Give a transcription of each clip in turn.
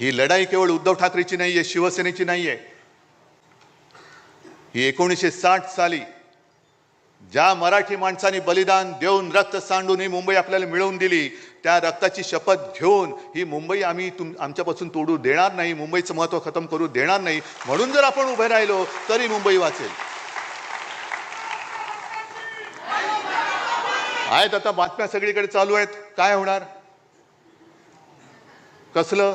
ही लढाई केवळ उद्धव ठाकरेची आहे शिवसेनेची नाही आहे ही एकोणीसशे साठ साली ज्या मराठी माणसांनी बलिदान देऊन रक्त सांडून ही मुंबई आपल्याला मिळवून दिली त्या रक्ताची शपथ घेऊन ही मुंबई आम्ही तुम आमच्यापासून तोडू देणार नाही मुंबईचं महत्त्व खतम करू देणार नाही. म्हणून जर आपण उभे राहिलो तरी मुंबई वाचेल. आहेत आता बातम्या सगळीकडे चालू आहेत. काय होणार? कसलं?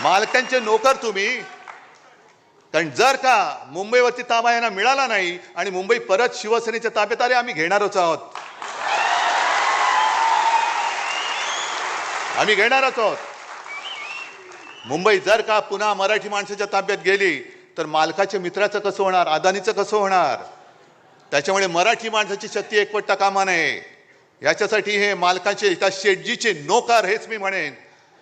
मालकांचे नोकर तुम्ही. कारण जर का मुंबईवरती ताबा यांना मिळाला नाही आणि मुंबई परत शिवसेनेच्या ताब्यात आले आम्ही घेणारच आहोत. आम्ही घेणारच आहोत. मुंबई जर का पुन्हा मराठी माणसाच्या ताब्यात गेली तर मालकाच्या मित्राचं कसं होणार अदानीचं कसं होणार? त्याच्यामुळे मराठी माणसाची शक्ती एकवटता कामा नये. याच्यासाठी हे मालकाचे त्या शेटजीचे नोकार हेच मी म्हणेन.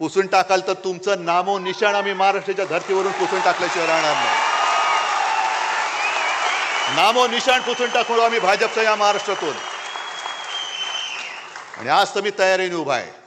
पुसून टाकाल तर तुमचं नामो निशाण आम्ही महाराष्ट्राच्या धर्तीवरून पुसून टाकल्याशिवाय राहणार नाही. नामो निशाण पुसून टाकू आम्ही भाजपच्या या महाराष्ट्रातून. आणि आज तर मी तयारीने उभा आहे.